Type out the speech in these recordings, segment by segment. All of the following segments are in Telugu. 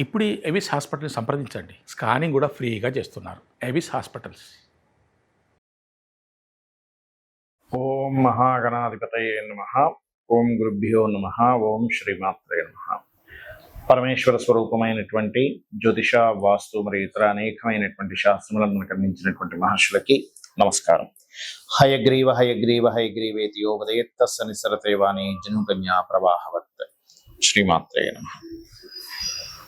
ఇప్పుడు ఎవిస్ హాస్పిటల్ని సంప్రదించండి. స్కానింగ్ కూడా ఫ్రీగా చేస్తున్నారు. Avis hospitals. ఓం మహాగణాధిపతయే నమ. ఓం గురుభ్యో నమ. ఓం శ్రీమాత్రే నమ. పరమేశ్వర స్వరూపమైనటువంటి జ్యోతిష వాస్తు మరియు ఇతర అనేకమైనటువంటి శాస్త్రములను మనకు అందించినటువంటి మహర్షులకి నమస్కారం. హయగ్రీవ హయగ్రీవ హయగ్రీవేతి యోగదయత్త ఉదయత్తస్స నిసరతేవాణి జనుకన్యా ప్రవాహవత్. శ్రీమాత్రే నమ.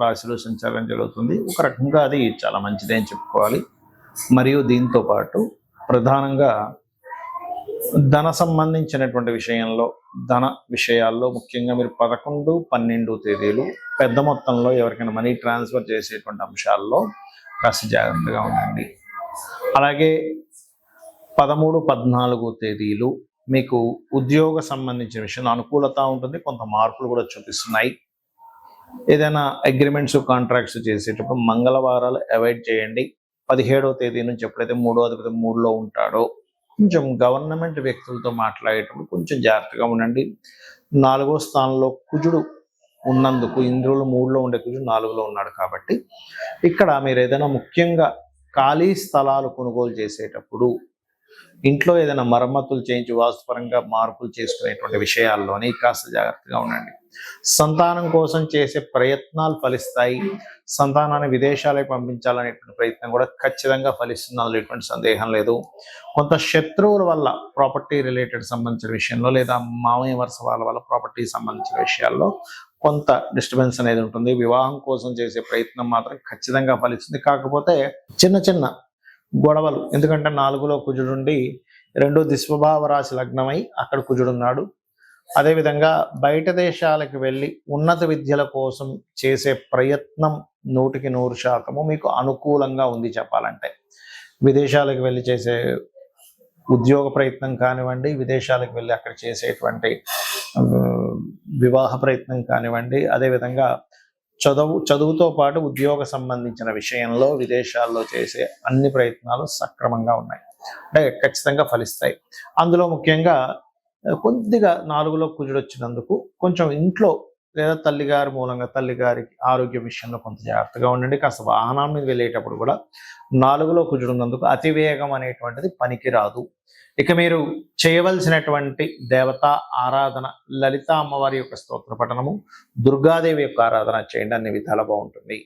రాశిలో సంచారం జరుగుతుంది. ఒక రకంగా అది చాలా మంచిదే అని చెప్పుకోవాలి. మరియు దీంతో పాటు ప్రధానంగా ధన సంబంధించినటువంటి విషయంలో ధన విషయాల్లో ముఖ్యంగా మీరు పదకొండు పన్నెండు తేదీలు పెద్ద మొత్తంలో ఎవరికైనా మనీ ట్రాన్స్ఫర్ చేసేటువంటి అంశాల్లో కాస్త జాగ్రత్తగా ఉండండి. అలాగే పదమూడు పద్నాలుగు తేదీలు మీకు ఉద్యోగ సంబంధించిన విషయంలో అనుకూలత ఉంటుంది. కొంత మార్పులు కూడా చూపిస్తున్నాయి. ఏదైనా అగ్రిమెంట్స్ కాంట్రాక్ట్స్ చేసేటప్పుడు మంగళవారాలు అవాయిడ్ చేయండి. పదిహేడవ తేదీ నుంచి ఎప్పుడైతే మూడో అధిపతి మూడులో ఉంటాడో కొంచెం గవర్నమెంట్ వ్యక్తులతో మాట్లాడేటప్పుడు కొంచెం జాగ్రత్తగా ఉండండి. నాలుగో స్థానంలో కుజుడు ఉన్నందుకు ఇంద్రులు మూడులో ఉండే కుజుడు నాలుగులో ఉన్నాడు కాబట్టి ఇక్కడ మీరు ఏదైనా ముఖ్యంగా ఖాళీ స్థలాలు కొనుగోలు చేసేటప్పుడు ఇంట్లో ఏదైనా మరమ్మతులు చేయించి వాస్తుపరంగా మార్పులు చేసుకునేటువంటి విషయాల్లోని కాస్త జాగ్రత్తగా ఉండండి. సంతానం కోసం చేసే ప్రయత్నాలు ఫలిస్తాయి. సంతానాన్ని విదేశాలకు పంపించాలనేటువంటి ప్రయత్నం కూడా ఖచ్చితంగా ఫలిస్తుంది. ఎటువంటి సందేహం లేదు. కొంత శత్రువుల వల్ల ప్రాపర్టీ రిలేటెడ్ సంబంధించిన విషయంలో లేదా మామయ్య వరుస వాళ్ళ వల్ల ప్రాపర్టీ సంబంధించిన విషయాల్లో కొంత డిస్టర్బెన్స్ అనేది ఉంటుంది. వివాహం కోసం చేసే ప్రయత్నం మాత్రం ఖచ్చితంగా ఫలిస్తుంది. కాకపోతే చిన్న చిన్న గొడవలు. ఎందుకంటే నాలుగులో కుజుడుండి రెండో దిశ్వభావ రాశి లగ్నమై అక్కడ కుజుడున్నాడు అదేవిధంగా బయట దేశాలకు వెళ్ళి ఉన్నత విద్యల కోసం చేసే ప్రయత్నం నూటికి నూరు శాతము మీకు అనుకూలంగా ఉంది చెప్పాలంటే. విదేశాలకు వెళ్ళి చేసే ఉద్యోగ ప్రయత్నం కానివ్వండి విదేశాలకు వెళ్ళి అక్కడ చేసేటువంటి వివాహ ప్రయత్నం కానివ్వండి అదేవిధంగా చదువు చదువుతో పాటు ఉద్యోగ సంబంధించిన విషయంలో విదేశాల్లో చేసే అన్ని ప్రయత్నాలు సక్రమంగా ఉన్నాయి. అంటే ఖచ్చితంగా ఫలిస్తాయి. అందులో ముఖ్యంగా కొద్దిగా నాలుగులో కుజుడు వచ్చినందుకు కొంచెం ఇంట్లో లేదా తల్లిగారి మూలంగా తల్లిగారికి ఆరోగ్య విషయంలో కొంత జాగ్రత్తగా ఉండండి. కాస్త వాహనం మీద వెళ్ళేటప్పుడు కూడా నాలుగులో కుజుడు ఉన్నందుకు అతివేగం అనేటువంటిది పనికిరాదు. ఇక మీరు చేయవలసినటువంటి దేవత ఆరాధన లలిత అమ్మవారి యొక్క స్తోత్ర పఠనము దుర్గాదేవి యొక్క ఆరాధన చేయండి. అన్ని విధాలా బాగుంటుంది.